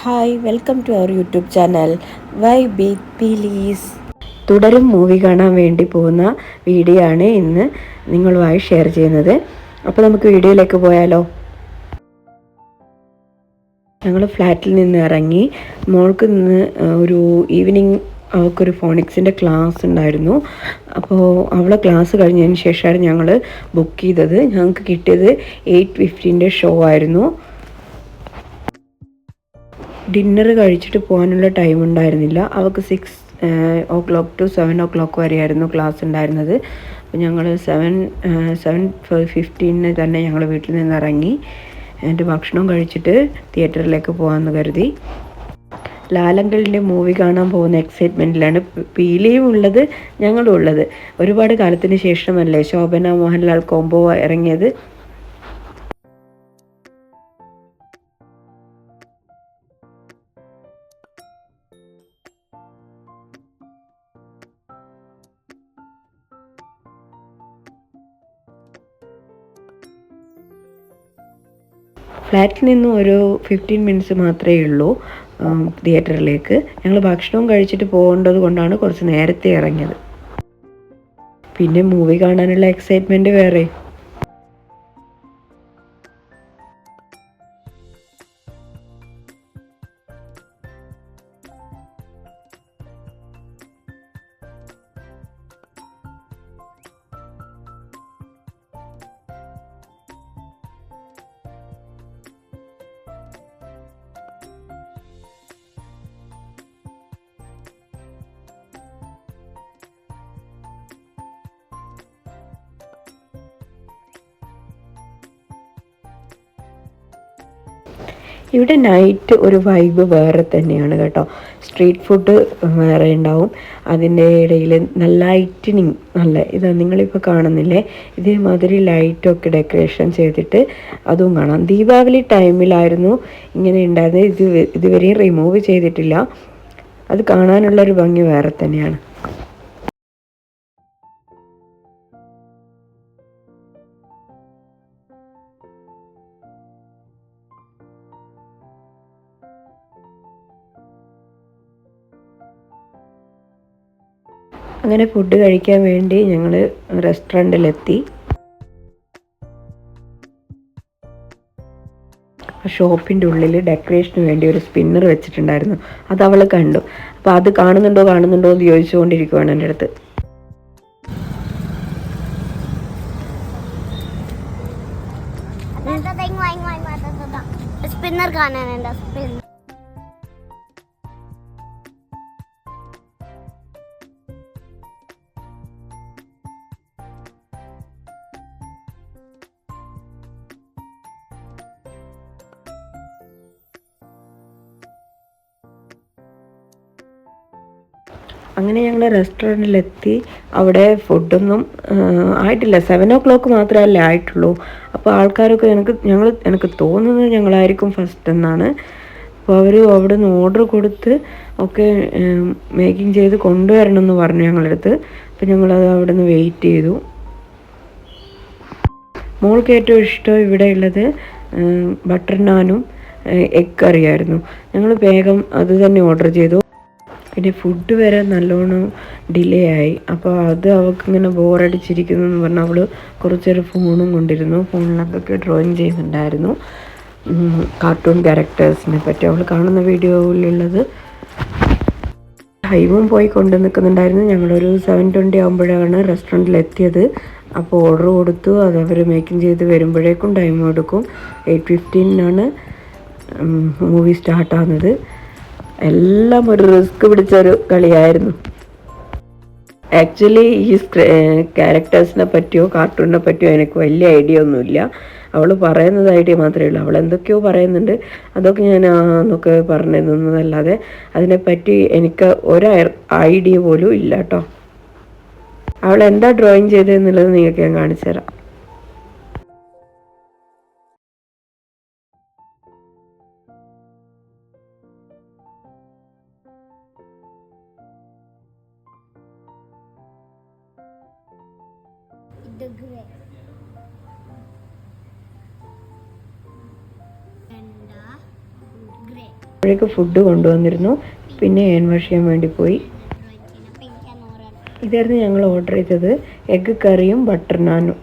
Hi welcome to our YouTube channel. Y B please. തുടരും movie കാണാൻ വേണ്ടി പോകുന്ന വീഡിയോ ആണ് ഇന്ന് നിങ്ങളുമായി ഷെയർ ചെയ്യുന്നത്. അപ്പോൾ നമുക്ക് വീഡിയോയിലേക്ക് പോയാലോ? ഞങ്ങൾ ഫ്ലാറ്റിൽ നിന്ന് ഇറങ്ങി മോൾക്ക് നിന്ന് ഒരു ഈവനിങ് അവൾക്കൊരു ഫോണിക്സിന്റെ ക്ലാസ് ഉണ്ടായിരുന്നു. അപ്പോൾ അവളെ ക്ലാസ് കഴിഞ്ഞതിന് ശേഷമാണ് ഞങ്ങൾ ബുക്ക് ചെയ്തത്. ഞങ്ങൾക്ക് കിട്ടിയത് എയ്റ്റ് ഫിഫ്റ്റീന്റെ ഷോ ആയിരുന്നു. ഡിന്നർ കഴിച്ചിട്ട് പോകാനുള്ള ടൈം ഉണ്ടായിരുന്നില്ല. അവൾക്ക് six o'clock to seven o'clock വരെയായിരുന്നു ക്ലാസ് ഉണ്ടായിരുന്നത്. അപ്പോൾ ഞങ്ങൾ സെവൻ സെവൻ ഫിഫ്റ്റീന് തന്നെ ഞങ്ങൾ വീട്ടിൽ നിന്ന് ഇറങ്ങി എന്റെ ഭക്ഷണം കഴിച്ചിട്ട് തിയേറ്ററിലേക്ക് പോകാമെന്ന് കരുതി. ലാലങ്കലിന്റെ മൂവി കാണാൻ പോകുന്ന എക്സൈറ്റ്മെന്റിലാണ് പീലിയും ഉള്ളത് ഞങ്ങളും ഉള്ളത്. ഒരുപാട് കാലത്തിന് ശേഷമല്ലേ ശോഭന മോഹൻലാൽ കോംബോ ഇറങ്ങിയത്. ഫ്ലാറ്റിൽ നിന്ന് ഒരു ഫിഫ്റ്റീൻ മിനിറ്റ്സ് മാത്രമേ ഉള്ളൂ തിയേറ്ററിലേക്ക് ഞങ്ങൾ ഭക്ഷണവും കഴിച്ചിട്ട് പോകേണ്ടത് കൊണ്ടാണ് കുറച്ച് നേരത്തെ ഇറങ്ങിയത്. പിന്നെ മൂവി കാണാനുള്ള എക്സൈറ്റ്മെന്റ് വേറെ. ഇവിടെ നൈറ്റ് ഒരു വൈബ് വേറെ തന്നെയാണ് കേട്ടോ. സ്ട്രീറ്റ് ഫുഡ് വേറെ ഉണ്ടാവും. അതിന്റെ ഇടയിൽ നല്ല ലൈറ്റനിങ് നല്ല ഇതാ നിങ്ങളിപ്പോൾ കാണുന്നില്ലേ? ഇതേമാതിരി ലൈറ്റൊക്കെ ഡെക്കറേഷൻ ചെയ്തിട്ട് അതും കാണാം. ദീപാവലി ടൈമിലായിരുന്നു ഇങ്ങനെ ഉണ്ടായത്. ഇത് ഇതുവരെയും റിമൂവ് ചെയ്തിട്ടില്ല. അത് കാണാനുള്ളൊരു ഭംഗി വേറെ തന്നെയാണ്. അങ്ങനെ ഫുഡ് കഴിക്കാൻ വേണ്ടി ഞങ്ങൾ റെസ്റ്റോറന്റിലെത്തി ഷോപ്പിന്റെ ഉള്ളിൽ ഡെക്കറേഷന് വേണ്ടി ഒരു സ്പിന്നർ വെച്ചിട്ടുണ്ടായിരുന്നു. അത് അവൾ കണ്ടു. അപ്പോൾ അത് കാണുന്നുണ്ടോ കാണുന്നുണ്ടോ എന്ന് ചോദിച്ചുകൊണ്ടിരിക്കുവാണ് എന്റെ അടുത്ത്. സ്പിന്നർ കാണാനുണ്ടോ? സ്പിന്നർ അങ്ങനെ ഞങ്ങൾ റെസ്റ്റോറന്റിലെത്തി അവിടെ ഫുഡൊന്നും ആയിട്ടില്ല. സെവൻ ഓ ക്ലോക്ക് മാത്രമല്ലേ ആയിട്ടുള്ളൂ. അപ്പോൾ ആൾക്കാരൊക്കെ എനിക്ക് ഞങ്ങൾ എനിക്ക് തോന്നുന്നത് ഞങ്ങളായിരിക്കും ഫസ്റ്റ് എന്നാണ്. അപ്പോൾ അവർ അവിടെ നിന്ന് ഓർഡർ കൊടുത്ത് ഒക്കെ മേക്കിംഗ് ചെയ്ത് കൊണ്ടുവരണം എന്ന് പറഞ്ഞു ഞങ്ങളടുത്ത്. അപ്പോൾ ഞങ്ങളത് അവിടെ നിന്ന് വെയിറ്റ് ചെയ്തു. മോൾക്ക് ഏറ്റവും ഇഷ്ടം ഇവിടെയുള്ളത് ബട്ടർ നാനും എഗ് കറിയായിരുന്നു. ഞങ്ങൾ വേഗം അത് തന്നെ ഓർഡർ ചെയ്തു. പിന്നെ ഫുഡ് വരെ നല്ലോണം ഡിലേ ആയി. അപ്പോൾ അത് അവൾക്ക് ഇങ്ങനെ ബോറടിച്ചിരിക്കുന്നു എന്ന് പറഞ്ഞാൽ അവൾ കുറച്ചേരം ഫോണും കൊണ്ടിരുന്നു. ഫോണിലൊക്കെ ഡ്രോയിങ് ചെയ്യുന്നുണ്ടായിരുന്നു. കാർട്ടൂൺ ക്യാരക്ടേഴ്സിനെ പറ്റി അവൾ കാണുന്ന വീഡിയോയിലുള്ളത് ടൈമും പോയി കൊണ്ടു നിൽക്കുന്നുണ്ടായിരുന്നു ഞങ്ങളൊരു സെവൻ ട്വന്റി ആകുമ്പോഴാണ് റെസ്റ്റോറന്റിൽ എത്തിയത് അപ്പോൾ ഓർഡർ കൊടുത്തു. അത് അവർ മേക്കിംഗ് ചെയ്ത് വരുമ്പോഴേക്കും ടൈം എടുക്കും. എയ്റ്റ് ഫിഫ്റ്റീനാണ് മൂവി സ്റ്റാർട്ടാകുന്നത് എല്ലാം ഒരു റിസ്ക് പിടിച്ചൊരു കളിയായിരുന്നു. ആക്ച്വലി ഈ ക്യാരക്ടേഴ്സിനെ പറ്റിയോ കാർട്ടൂണിനെ പറ്റിയോ എനിക്ക് വലിയ ഐഡിയ ഒന്നുമില്ല. അവൾ പറയുന്നത് ഐഡിയ മാത്രമേ ഉള്ളൂ. അവൾ എന്തൊക്കെയോ പറയുന്നുണ്ട്. അതൊക്കെ ഞാൻ എന്നൊക്കെ പറഞ്ഞു തന്നതല്ലാതെ അതിനെപ്പറ്റി എനിക്ക് ഒരു ഐഡിയ പോലും ഇല്ല കേട്ടോ. അവൾ എന്താ ഡ്രോയിങ് ചെയ്തതെന്നുള്ളത് നിങ്ങൾക്ക് ഞാൻ കാണിച്ചു തരാം അപ്പോഴേക്ക് ഫുഡ് കൊണ്ടുവന്നിരുന്നു. പിന്നെ ഏൻ വാഷ് ചെയ്യാൻ വേണ്ടി പോയി. ഇതായിരുന്നു ഞങ്ങൾ ഓർഡർ ചെയ്തത്. എഗ്ഗ് കറിയും ബട്ടർ നാനും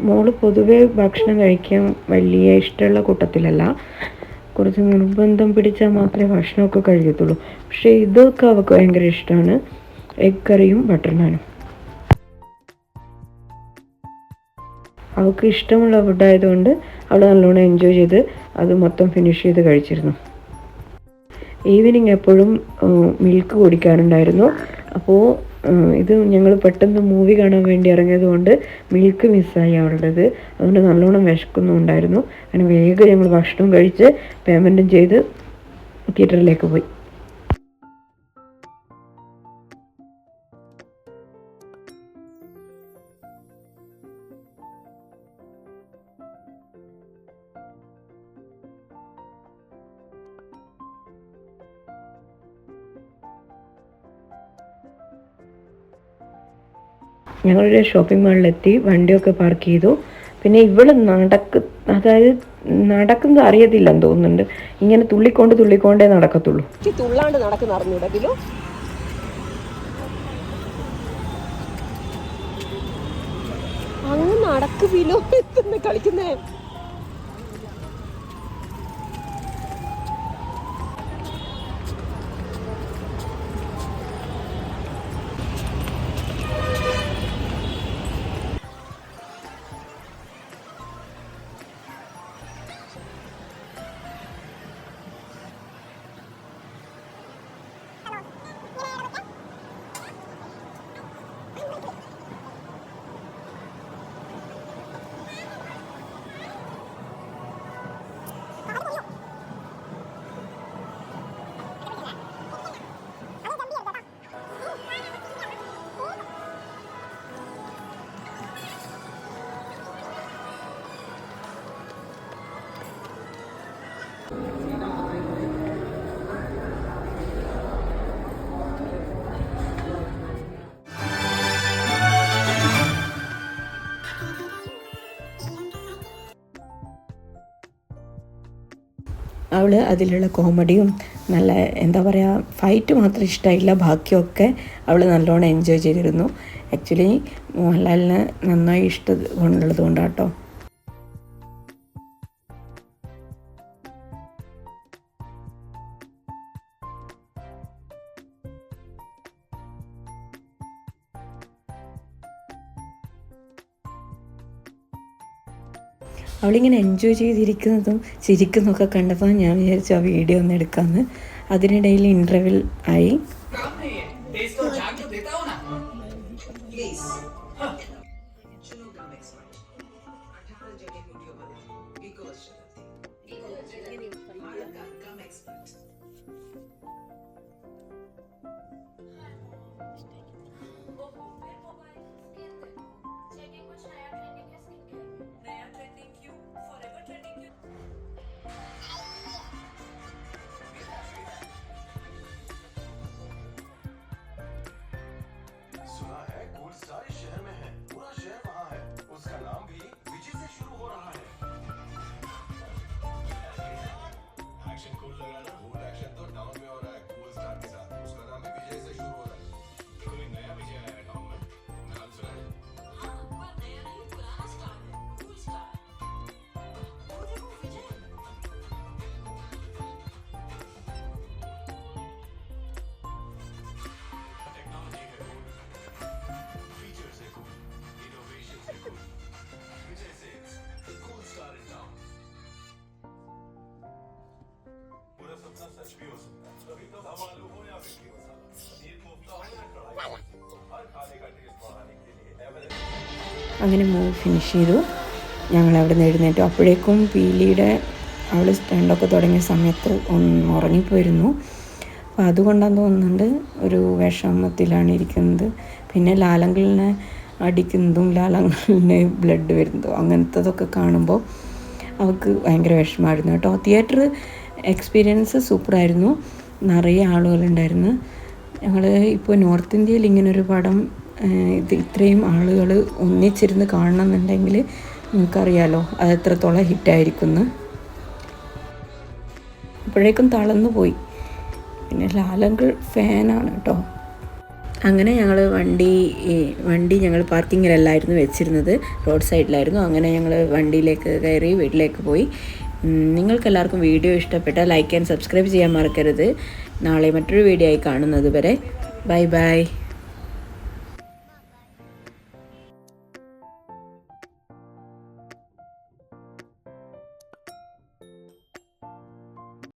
മോൾ പൊതുവേ ഭക്ഷണം കഴിക്കാൻ വലിയ ഇഷ്ടമുള്ള കൂട്ടത്തിലല്ല. കുറച്ച് നിർബന്ധം പിടിച്ചാൽ മാത്രമേ ഭക്ഷണമൊക്കെ കഴിക്കത്തുള്ളൂ. പക്ഷേ ഇതൊക്കെ അവൾക്ക് ഭയങ്കര ഇഷ്ടമാണ്. എഗ് കറിയും ബട്ടർ നാനും അവൾക്ക് ഇഷ്ടമുള്ള ഫുഡായതുകൊണ്ട് അവൾ നല്ലോണം എൻജോയ് ചെയ്ത് അത് മൊത്തം ഫിനിഷ് ചെയ്ത് കഴിച്ചിരുന്നു. ഈവനിങ് എപ്പോഴും മിൽക്ക് കുടിക്കാറുണ്ടായിരുന്നു. അപ്പോൾ ഇത് ഞങ്ങൾ പെട്ടെന്ന് മൂവി കാണാൻ വേണ്ടി ഇറങ്ങിയതുകൊണ്ട് മിൽക്ക് മിസ്സായി അവളുടേത്. അതുകൊണ്ട് നല്ലോണം വിശക്കുന്നുണ്ടായിരുന്നു അങ്ങനെ വേഗം ഞങ്ങൾ ഭക്ഷണം കഴിച്ച് പേയ്മെന്റും ചെയ്ത് തിയേറ്ററിലേക്ക് പോയി. ഞങ്ങളൊരു ഷോപ്പിംഗ് മാളിലെത്തി വണ്ടിയൊക്കെ പാർക്ക് ചെയ്തു. പിന്നെ ഇവൾ നടക്ക് അതായത് നടക്കുന്നത് അറിയത്തില്ലെന്ന് തോന്നുന്നുണ്ട്. ഇങ്ങനെ തുള്ളിക്കൊണ്ട് തുള്ളിക്കൊണ്ടേ നടക്കത്തുള്ളൂ. തുള്ളാണ്ട് നടക്കുന്ന അറിഞ്ഞൂടെ ബിലു? അങ്ങ് നടക്ക് ബിലു. എന്തെന്ന് കളിക്കുന്നേ? അവൾ അതിലുള്ള കോമഡിയും നല്ല എന്താ പറയുക ഫൈറ്റ് മാത്രം ഇഷ്ടമായില്ല ബാക്കിയൊക്കെ അവൾ നല്ലോണം എൻജോയ് ചെയ്തിരുന്നു. ആക്ച്വലി മോഹൻലാലിന് നന്നായി ഇഷ്ടം കൊണ്ടുള്ളത് കൊണ്ടാട്ടോ. അവളിങ്ങനെ എൻജോയ് ചെയ്തിരിക്കുന്നതും ചിരിക്കുന്നതൊക്കെ കണ്ടപ്പോൾ ഞാൻ വിചാരിച്ചു ആ വീഡിയോ ഒന്ന് എടുക്കാമെന്ന് അതിനിടയിൽ ഇന്റർവെൽ ആയി. पूरा सपना सच भी हो सकता है कभी तो हम आलू हो या भिंडी मसाला पनीर कोफ्ता हो या कढ़ाई हर खाने का टेस्ट बढ़ाने के लिए एवरेस्ट അങ്ങനെ മൂവി ഫിനിഷ് ചെയ്തു ഞങ്ങൾ അവിടെ നിന്ന് എഴുന്നേറ്റു അപ്പോഴേക്കും പീലിയുടെ അവൾ സ്റ്റാൻഡൊക്കെ തുടങ്ങിയ സമയത്ത് ഒന്ന് ഉറങ്ങിപ്പോയിരുന്നു അപ്പോൾ അതുകൊണ്ടാന്ന് തോന്നുന്നുണ്ട് ഒരു വിഷമത്തിലാണ് ഇരിക്കുന്നത് പിന്നെ ലാലങ്കളിനെ അടിക്കുന്നതും ലാലങ്കളിന് ബ്ലഡ് വരുന്നതും അങ്ങനത്തതൊക്കെ കാണുമ്പോൾ അവൾക്ക് ഭയങ്കര വിഷമമായിരുന്നു കേട്ടോ തിയേറ്റർ എക്സ്പീരിയൻസ് സൂപ്പറായിരുന്നു. നിറയെ ആളുകളുണ്ടായിരുന്നു. ഞങ്ങൾ ഇപ്പോൾ നോർത്ത് ഇന്ത്യയിൽ ഇങ്ങനൊരു പടം ഇത് ഇത്രയും ആളുകൾ ഒന്നിച്ചിരുന്ന് കാണണമെന്നുണ്ടെങ്കിൽ നിങ്ങൾക്കറിയാലോ അത് എത്രത്തോളം ഹിറ്റായിരിക്കും ഇപ്പോഴേക്കും തളർന്നു പോയി. പിന്നെ ലാലങ്കിൾ ഫാനാണ് കേട്ടോ. അങ്ങനെ ഞങ്ങൾ വണ്ടി വണ്ടി ഞങ്ങൾ പാർക്കിങ്ങിലല്ലായിരുന്നു വെച്ചിരുന്നത്. റോഡ് സൈഡിലായിരുന്നു. അങ്ങനെ ഞങ്ങൾ വണ്ടിയിലേക്ക് കയറി വീട്ടിലേക്ക് പോയി. ഉം, നിങ്ങൾക്ക് എല്ലാവർക്കും വീഡിയോ ഇഷ്ടപ്പെട്ടാൽ ലൈക്ക് ആൻഡ് സബ്സ്ക്രൈബ് ചെയ്യാൻ മറക്കരുത്. നാളെ മറ്റൊരു വീഡിയോ ആയി കാണുന്നത് വരെ ബൈ ബൈ.